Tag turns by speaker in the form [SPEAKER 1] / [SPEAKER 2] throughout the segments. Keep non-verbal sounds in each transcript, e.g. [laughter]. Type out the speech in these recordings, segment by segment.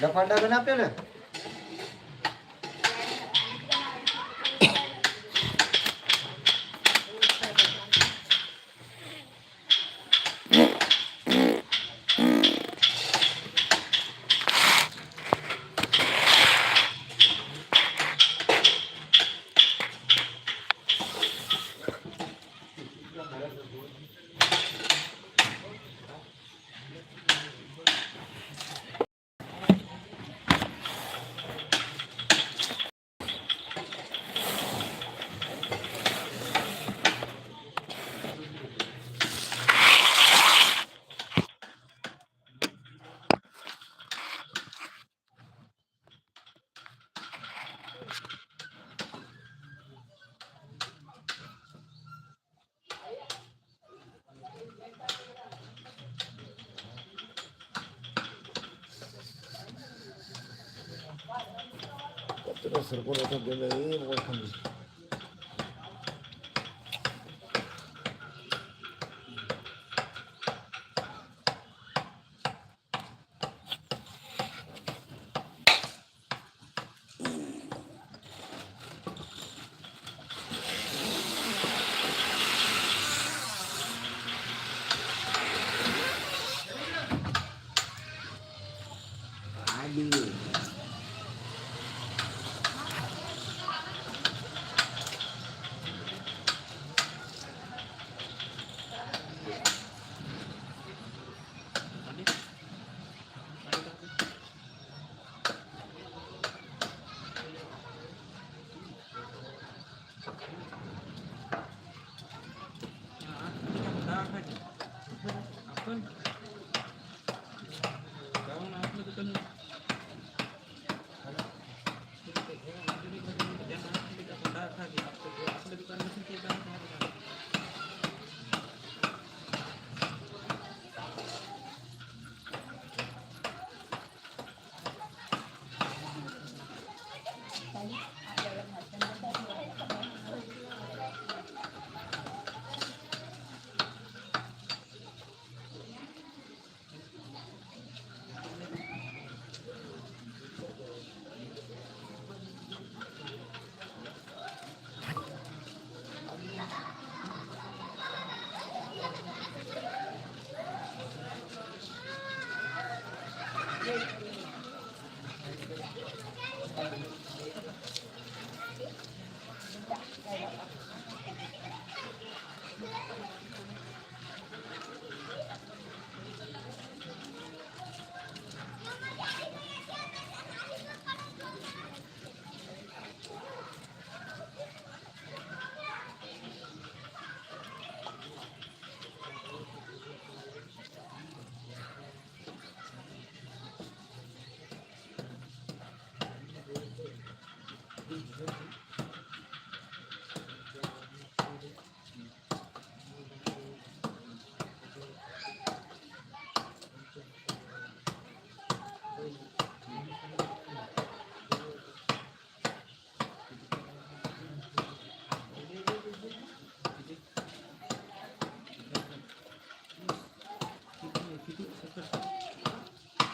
[SPEAKER 1] લફાટા ગણ આપ્યો ને? Será que eu vou atender aí? Não vai comigo.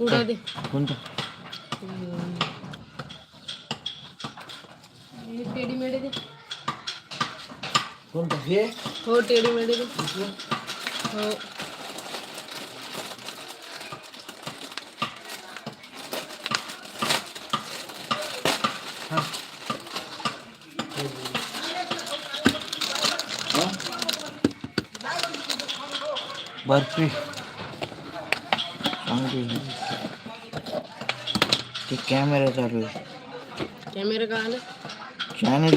[SPEAKER 2] पुढं दे।
[SPEAKER 3] कोणतं
[SPEAKER 2] हे टेडी मेडी दे।
[SPEAKER 3] कोणतं हे
[SPEAKER 2] हो टेडी मेडी दे। हो।
[SPEAKER 3] बर्फ़ी। चांगली ते कॅमेरा चालू आहे
[SPEAKER 2] कॅमेरा का आला
[SPEAKER 3] चॅनल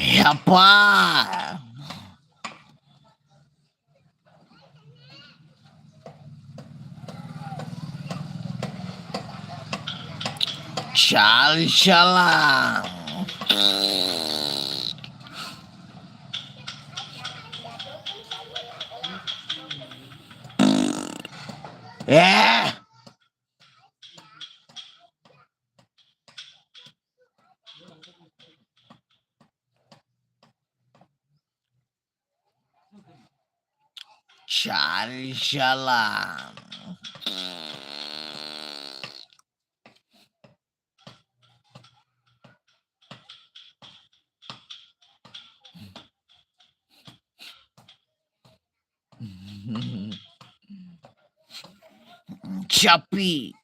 [SPEAKER 3] ते
[SPEAKER 2] चॅनल चालू आहे.
[SPEAKER 3] हम्म. चाल [laughs]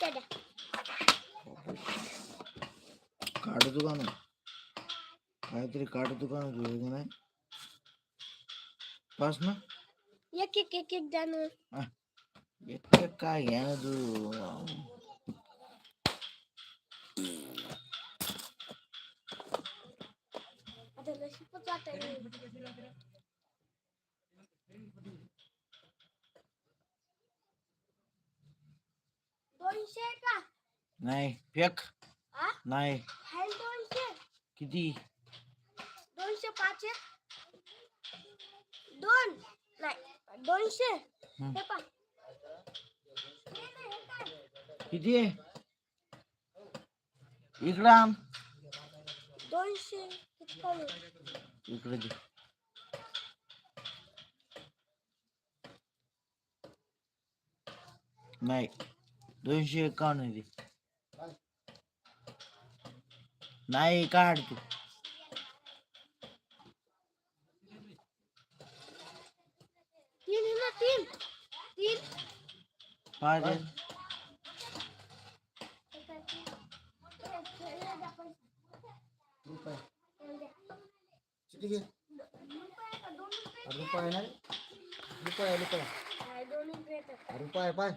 [SPEAKER 4] पाच चिट्ट्या द्या
[SPEAKER 3] काढतो का ना काहीतरी काढतो का ना का नाही पास ना
[SPEAKER 4] एक एक एक एक द्या
[SPEAKER 3] एक एक काय घ्या ना तू
[SPEAKER 4] आता नशीबच वाटायला दोनशे का
[SPEAKER 3] नाही फेक। नाही।
[SPEAKER 4] दोनशे?
[SPEAKER 3] किती?
[SPEAKER 4] दोनशे पाच दोन? नाही दोनशे?
[SPEAKER 3] हम्म.
[SPEAKER 4] हे?
[SPEAKER 3] किती? इकडं आण.
[SPEAKER 4] दोनशे
[SPEAKER 3] इकडे दे. नाही. दोनशे एकावन्न ते नाही काढ तू.
[SPEAKER 4] आहे.
[SPEAKER 3] रुपये.
[SPEAKER 4] हे रुपये रुपये.
[SPEAKER 3] रुपये पाय.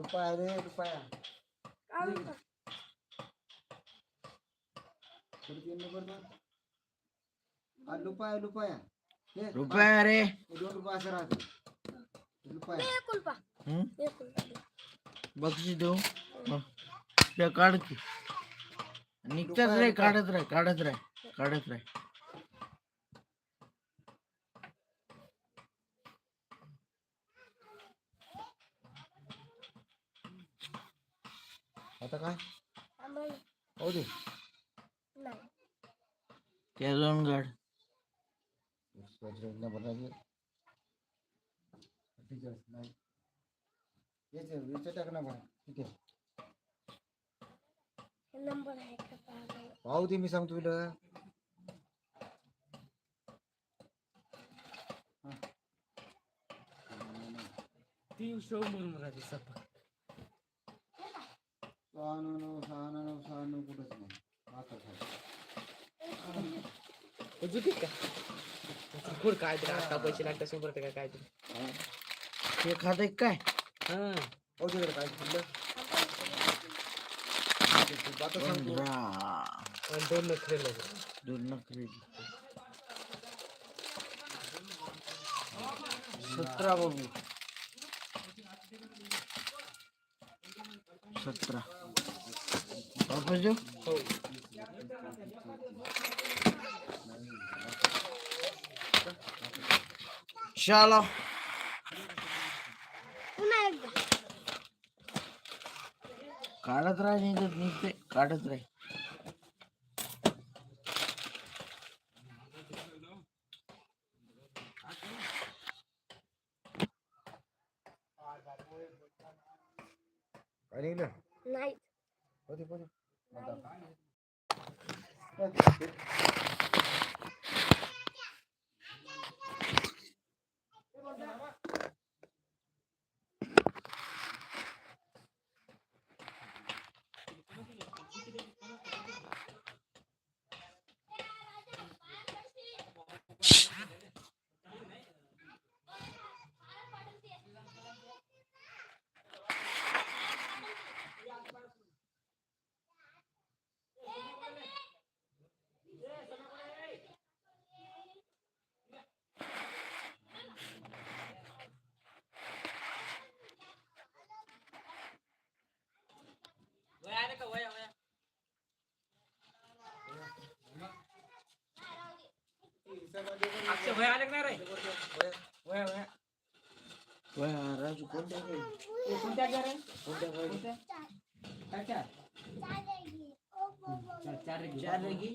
[SPEAKER 5] रुपया रे रुपया रुपया रुपया
[SPEAKER 1] रुपया रे
[SPEAKER 5] दोन रुपये असं राहते रुपया
[SPEAKER 1] बक्षीस देऊ काढ की निघतात रे काढत राह काढत राह काढत राह
[SPEAKER 5] आता काय?
[SPEAKER 4] आम्हाला
[SPEAKER 5] हो दे.
[SPEAKER 4] नाही.
[SPEAKER 1] त्या जाऊन काढ
[SPEAKER 5] नंबर नाही ठीक आहे नाही. याचे याचे टाक ना बघा ठीक आहे
[SPEAKER 4] नंबर आहे का पाहा
[SPEAKER 5] पाहू दे मी सांगतो तुला शहाण्णव शहाण्णव शहाण्णव कुठंच नाही मात्र खाली.
[SPEAKER 2] पुढ काय तरी आता पैसे लागतात शंभर टक्का काय तरी
[SPEAKER 1] हे खात काय
[SPEAKER 2] हा
[SPEAKER 5] हो काय फुटलं आता सांगतो
[SPEAKER 2] आणि दोन नखरे
[SPEAKER 1] दोन नखरे सतरा बाबू सतरा वापस देऊ
[SPEAKER 2] हो
[SPEAKER 1] चलो
[SPEAKER 4] पुन्हा एकदा
[SPEAKER 1] काढत राह निघत निघते काढत राह
[SPEAKER 5] काय निघलं
[SPEAKER 4] नाही
[SPEAKER 5] होते होते
[SPEAKER 1] वय, राजू कोणत्या कोणत्या? चार रेगी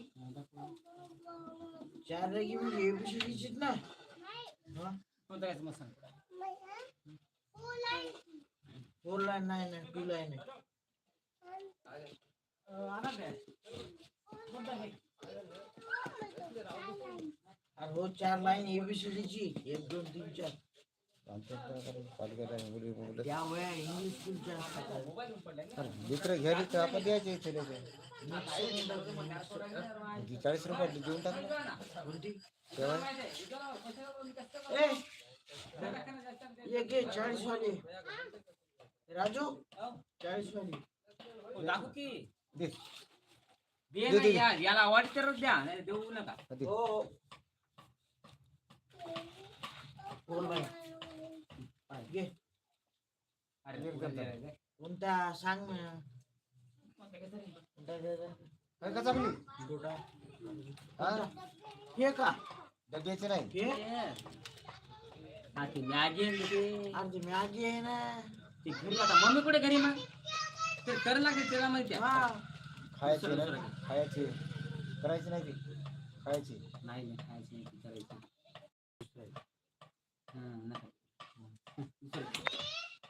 [SPEAKER 1] चार रेगी म्हणजे एबीसीडीचीच ना हा? फोर लाईन नाही ना टू लाईन आहे आणि हो। चार लाईन एबीसीडीची एक दोन तीन चार।
[SPEAKER 5] लेकरं घ्यायला तर आपण द्यायचे इथे लेकरं. चाळीस रुपये देऊन टाक ना.
[SPEAKER 1] कोणती
[SPEAKER 5] तेव्हा
[SPEAKER 1] ए ये घे चाळीस वाले। राजू चाळीस वाले।
[SPEAKER 6] दाखवू की? याला द्या देऊ नका.
[SPEAKER 1] हो घे
[SPEAKER 6] अरे
[SPEAKER 1] कोणता सांग ना?
[SPEAKER 5] हा?
[SPEAKER 1] हे? का?
[SPEAKER 5] डब्याचे नाही।
[SPEAKER 1] हा,
[SPEAKER 6] ती मॅगी आहे ते.
[SPEAKER 1] अरे मॅगी आहे ना।
[SPEAKER 6] ती घरी आता मम्मी कुठे घरी मग ते कर लागते त्याला माहिती
[SPEAKER 1] हा।
[SPEAKER 5] खायची नाही खायची करायची नाही ती खायची
[SPEAKER 6] नाही नाही खायची नाही ती करायची हा, नका.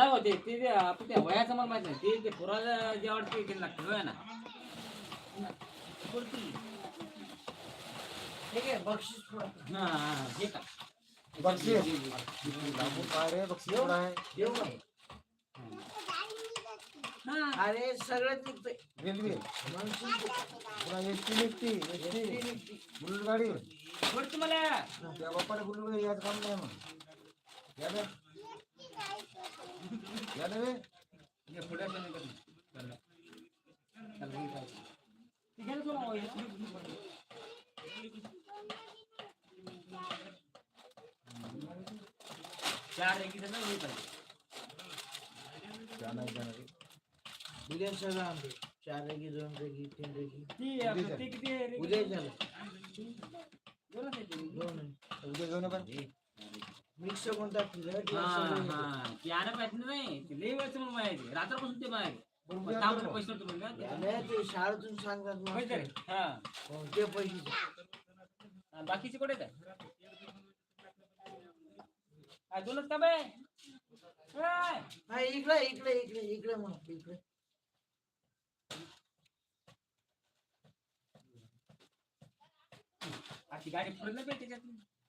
[SPEAKER 1] नाही
[SPEAKER 6] हो,
[SPEAKER 5] ते
[SPEAKER 6] ते ते आपण त्या वयाचं मला माहित नाही ते ते पुराला जे आवडते ते लागतं होय ना.
[SPEAKER 1] ठीक आहे बक्षीस
[SPEAKER 6] हा, हा, हे का?
[SPEAKER 5] बक्षीस.
[SPEAKER 6] दे, दे, दे.
[SPEAKER 5] लागून काय रे बक्षीस कुठं
[SPEAKER 1] देऊ का? अरे सगळं निघतंय.
[SPEAKER 5] रेल्वे.
[SPEAKER 1] म्हणशील
[SPEAKER 5] पुन्हा एस टी निघते एस टी. बुलेट गाडी.
[SPEAKER 6] पुढची मला?
[SPEAKER 5] त्या बाप्पाला बुलेट याच काम नाही मग या ना या ना रे
[SPEAKER 6] हे पुढे असं नाही करणार. चला. हे काय. ना थोडं, हे पुढे- पुढे. चार एक इथं ना, हे पाहिजे.
[SPEAKER 5] त्या नाही
[SPEAKER 1] उद्या सगळं आणतो चार रेगी दोन रेगी तीन रेगी
[SPEAKER 6] ती ते किती?
[SPEAKER 1] उद्या झालं
[SPEAKER 6] ते.
[SPEAKER 1] दोन.
[SPEAKER 5] उद्या जाऊ नका
[SPEAKER 1] मिक्स
[SPEAKER 6] हा, हा. ती आलं पाहिजे नाही ती लई वेळचं म्हणून माहिती रात्रपासून ते माहिती थांब
[SPEAKER 5] जाऊ.
[SPEAKER 6] पैसे नव्हते म्हणून का?
[SPEAKER 1] नाही ते शाळेतून सांगतात
[SPEAKER 6] पैसे
[SPEAKER 1] मास्तर.
[SPEAKER 6] रे. हा.
[SPEAKER 1] हो, ते पैसे
[SPEAKER 6] आणि बाकीचे कुठे आहेत? काय दोनच का बे काय?
[SPEAKER 1] हा इकडे इकडे इकडे इकडे म्हणा इकडे
[SPEAKER 6] अशी गाडी पुढे नाही पाहिजे त्याच्यात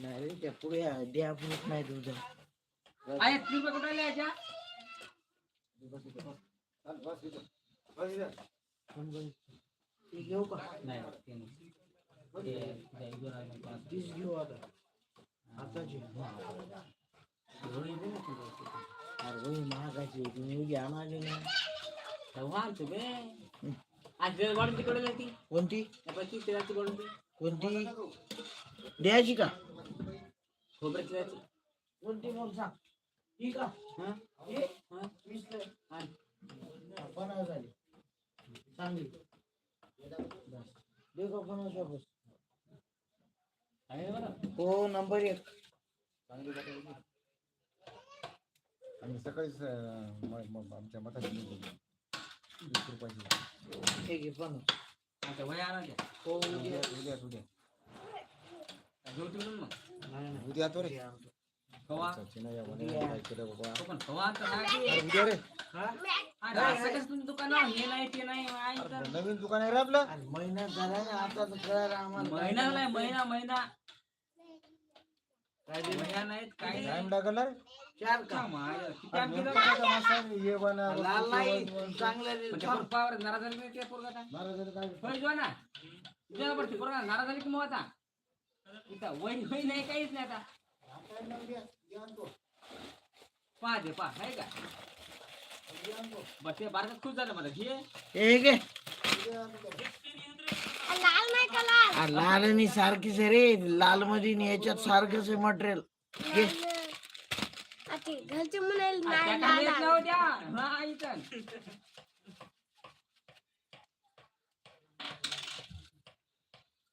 [SPEAKER 1] नाही रे त्या पुढे द्या पुढे नाही तुझं
[SPEAKER 6] आहे ती कुठे आल्या याच्या?
[SPEAKER 5] चल, बस इथं. बस इथं.
[SPEAKER 1] ते घेऊ का
[SPEAKER 6] नाही ते. ते- ते.
[SPEAKER 1] तीच घेऊ आता आताची. अरे महागाची. तुम्ही उद्या आणाले ना
[SPEAKER 6] तेव्हा आणतो बे आज जर वाढून तिकडे जाती
[SPEAKER 1] कोणती
[SPEAKER 6] आपण तेलाची वाढून ती
[SPEAKER 1] कोणती? द्यायची का?
[SPEAKER 6] खोबऱ्याची जायची
[SPEAKER 1] कोणती मग सांग? ठीक का?
[SPEAKER 6] हा?
[SPEAKER 1] हे?
[SPEAKER 6] हा?
[SPEAKER 1] वीस ला-
[SPEAKER 6] आण.
[SPEAKER 1] पन्नास झाली. चांगली बस. देऊ का पन्नास वापस
[SPEAKER 6] आहे बरं.
[SPEAKER 1] हो नंबर एक.
[SPEAKER 5] चांगली बाटली होती. आम्ही सकाळीच अं, म- म- आमच्या मठात गेलो होतो. वीस रुपयाची
[SPEAKER 1] हे घे पन्नास
[SPEAKER 6] आता वया आणा त्या
[SPEAKER 1] हो उद्या
[SPEAKER 5] उद्या उद्या उद्या
[SPEAKER 6] घेऊ तिकडून मग
[SPEAKER 1] नाही, नाही.
[SPEAKER 5] उद्या येतो रे
[SPEAKER 1] उद्या आणतो.
[SPEAKER 6] कवा
[SPEAKER 5] सचिन या म्हणे, काय केलं बाबा
[SPEAKER 6] तो पण कवा आता नाही
[SPEAKER 5] अरे उद्या रे
[SPEAKER 1] हा?
[SPEAKER 6] अरे असं कसं तुमचं दुकान आहे? हे नाही ते नाही आहे तर.
[SPEAKER 5] अरे नवीन दुकान आहे रे टाइम लागला रे
[SPEAKER 1] चार का?
[SPEAKER 6] का माय, किती
[SPEAKER 5] अरे
[SPEAKER 6] आमची
[SPEAKER 5] नेमकं
[SPEAKER 6] लोकं-
[SPEAKER 5] काय माणसं आहे? हे बनवा,
[SPEAKER 1] लाल
[SPEAKER 5] ते
[SPEAKER 1] नाही
[SPEAKER 5] बनवा.
[SPEAKER 1] चांगलं रे.
[SPEAKER 6] म्हणजे
[SPEAKER 1] थांब.
[SPEAKER 6] पोरपावर नाराज़ झाली नाही ते पोरगा आता.
[SPEAKER 5] नाराज़ झाले काय?
[SPEAKER 6] होय जो ना तुझ्या पडते पोरगा नाराज़ झाली की मग आता. इथं वय वय नाही काहीच नाही आता. पहा दे पहा आहे का? बरं ते बारकात खुश झालं मला. घे.
[SPEAKER 1] हे घे.
[SPEAKER 4] लाल नाही का लाल?
[SPEAKER 1] अरे लाल आणि सारखीच आहे रे. लाल मध्ये आणि याच्यात सारखंच आहे मटेरियल घे.
[SPEAKER 4] आता घरचे म्हणाल नाही लाल
[SPEAKER 6] येत नाव द्या. हा इथं.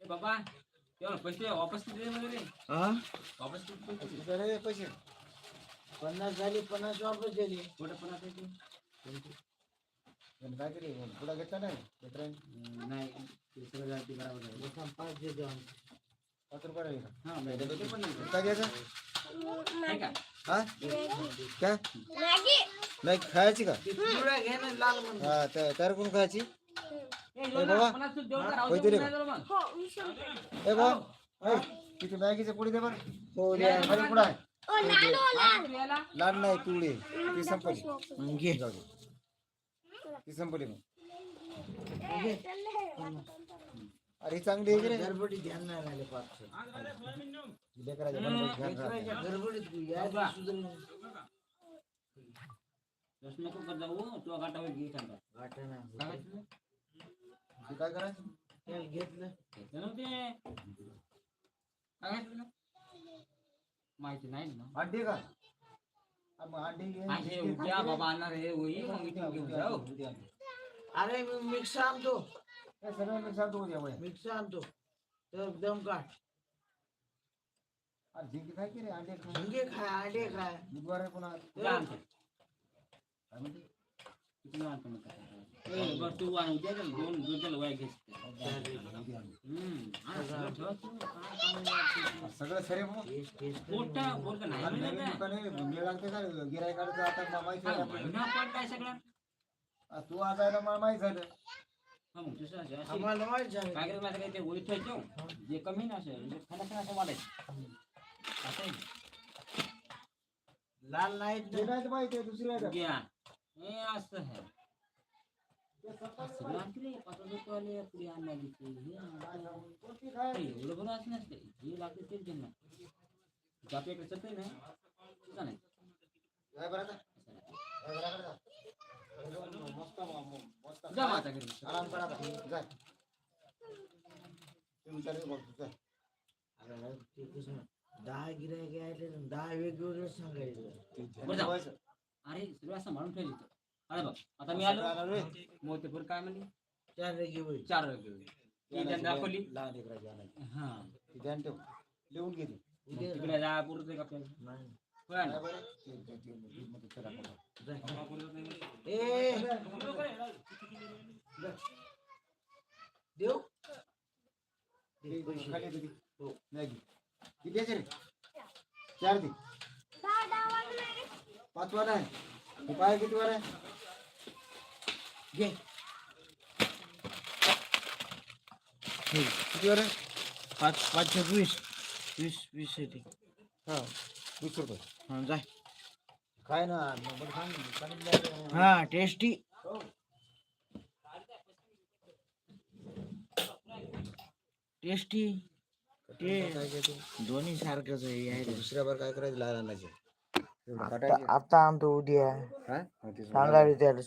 [SPEAKER 6] ए बाबा पैसे वापस किती दे मला रे?
[SPEAKER 1] हा
[SPEAKER 6] वापस किती पैसे दे?
[SPEAKER 5] पैसे.
[SPEAKER 1] पन्नास झाली पन्नास वापस दिली
[SPEAKER 6] कुठं पण आता ते?
[SPEAKER 5] आणि काय केली घेतला नाही? मित्रांनी
[SPEAKER 6] नाही. सगळं जाती
[SPEAKER 1] पाच
[SPEAKER 5] पाच रुपये का
[SPEAKER 6] नाही, ते पण नाही.
[SPEAKER 5] काय घ्यायचं
[SPEAKER 6] का
[SPEAKER 5] हा काय
[SPEAKER 4] मॅगी
[SPEAKER 5] नाही खायची का
[SPEAKER 1] पिवळ्या घे ना लाल म्हणून
[SPEAKER 5] हा त्या- तयार करून खायची
[SPEAKER 6] ए, येऊ
[SPEAKER 5] बाबा.
[SPEAKER 6] मला तू जेवण नाही झालं मग.
[SPEAKER 4] हो वीस रुपये.
[SPEAKER 5] ए ए, किती मॅगीचे पुढे दे बरं
[SPEAKER 1] हो द्या
[SPEAKER 5] कुठं आहे
[SPEAKER 4] ओ लाल ओ लाल
[SPEAKER 6] तू याला?
[SPEAKER 5] नाही पिवळी ती संपली
[SPEAKER 1] मग घे
[SPEAKER 5] जाऊ दे ती संपली मग अरे ही चांगली आहे की रे
[SPEAKER 1] गडबडीत ध्यान नाही राहिले पाच
[SPEAKER 5] लेकराच्या बनवायचं ध्यान राहत नाही.
[SPEAKER 1] लेकराच्या गडबडीत तू या
[SPEAKER 6] बाबा.
[SPEAKER 1] सुधरून
[SPEAKER 6] रस नको करत जाऊ, तू गाठा होईल घे एखादा.
[SPEAKER 1] गाठा नाही?
[SPEAKER 5] तू काय करायचं?
[SPEAKER 1] त्याला घेतलं.
[SPEAKER 6] घेतलं नव्हते. काय घातलं? माहिती नाही ना.
[SPEAKER 5] अंडी का? हा, मग अंडी घे.
[SPEAKER 6] आहे, उद्या बाबा आणणार आहे होई मग इथून घेऊन जाऊ.
[SPEAKER 1] अरे मी मिक्स आणतो.
[SPEAKER 5] हे सगळं मी सांगतो उद्या वया.
[SPEAKER 1] मिक्स आणतो. तर दम काढ
[SPEAKER 5] अरे जिंकी काय की रे? अंडे खा
[SPEAKER 1] झिंगे खाय अंडे खाय.
[SPEAKER 5] बुधवार आहे पुन्हा.
[SPEAKER 6] उद्या आणतो.
[SPEAKER 5] काय म्हणते?
[SPEAKER 6] किती वेळा आणतो मग. काय? ए, बरं तू आण उद्या चल, दोन दोन चल वया घेस
[SPEAKER 5] उद्या आणतो.
[SPEAKER 6] हम्म आण. सगळं ठेवा. तू, काय कामाला
[SPEAKER 5] सगळं सरे मग.
[SPEAKER 1] Test test.
[SPEAKER 6] पोट्टा पोरगा नाही
[SPEAKER 5] आणि
[SPEAKER 6] म्हणलं
[SPEAKER 5] नवीन
[SPEAKER 6] काय?
[SPEAKER 5] दुकाने वेळ लागते का? गिरायकाचं आता माहिती झालं
[SPEAKER 6] महिना पण काय सगळा.
[SPEAKER 5] आ, तू आज ना मला माहीत झालं.
[SPEAKER 6] हा, काय ते ना असं म्हणजे खाण्याचं असं वाढायचं असं आहे.
[SPEAKER 1] लाल
[SPEAKER 5] ते
[SPEAKER 1] ना.
[SPEAKER 5] नाही तर माहिती आहे दुसरी का?
[SPEAKER 6] घ्या हे असं आहे असं लागतं रे, पाच रुपयाले पुरी आणल्या घेतली. हे आणलं.
[SPEAKER 5] कोणती काय?
[SPEAKER 6] हे एवढं बरं असं नसते जे लागते तेच घेणार जे आपल्याकडे चटई नाही तुझा नाही
[SPEAKER 5] काय बरं
[SPEAKER 6] जा माझ्या घरी
[SPEAKER 5] आराम करा आता. जा. ते विचारायचं बघ, जा.
[SPEAKER 1] अरे, ते कसं, दहा गिरायक यायले ना, दहा वेगवेगळं सांगायचं
[SPEAKER 6] बरं. अरे सगळं असं म्हणून ठेवलं इथं. अरे बघ आता मी आलो
[SPEAKER 5] आला रे.
[SPEAKER 6] मग ते बरं काय म्हणली
[SPEAKER 1] चार रेगी होईल
[SPEAKER 6] चार वेगळे ती त्यांनी दाखवली
[SPEAKER 5] लहान लेकराची आणायची.
[SPEAKER 6] हा
[SPEAKER 5] ती ध्यान ठेव. लिहून घे ती.
[SPEAKER 6] मग तिकडे का आपल्याला
[SPEAKER 1] नाही.
[SPEAKER 5] चार दे.
[SPEAKER 4] दहा दहा वाजले रे.
[SPEAKER 5] पाचवा नाही हे पाय किती वर आहे
[SPEAKER 1] घे
[SPEAKER 5] किती आहे
[SPEAKER 1] पाच पाचशे वीस वीस वीस येते
[SPEAKER 5] हा वीस रुपये
[SPEAKER 1] हा जाय.
[SPEAKER 5] काय ना नंबर सांग सांगितलं
[SPEAKER 1] हा टेस्टी. टेस्टी. ते
[SPEAKER 5] काय घेतो
[SPEAKER 1] दोन्ही सारखंच आहे यायला.
[SPEAKER 5] दुसऱ्या बार काय करायचं लहान आणायचे
[SPEAKER 1] आता आता आणतो उद्या. त्याला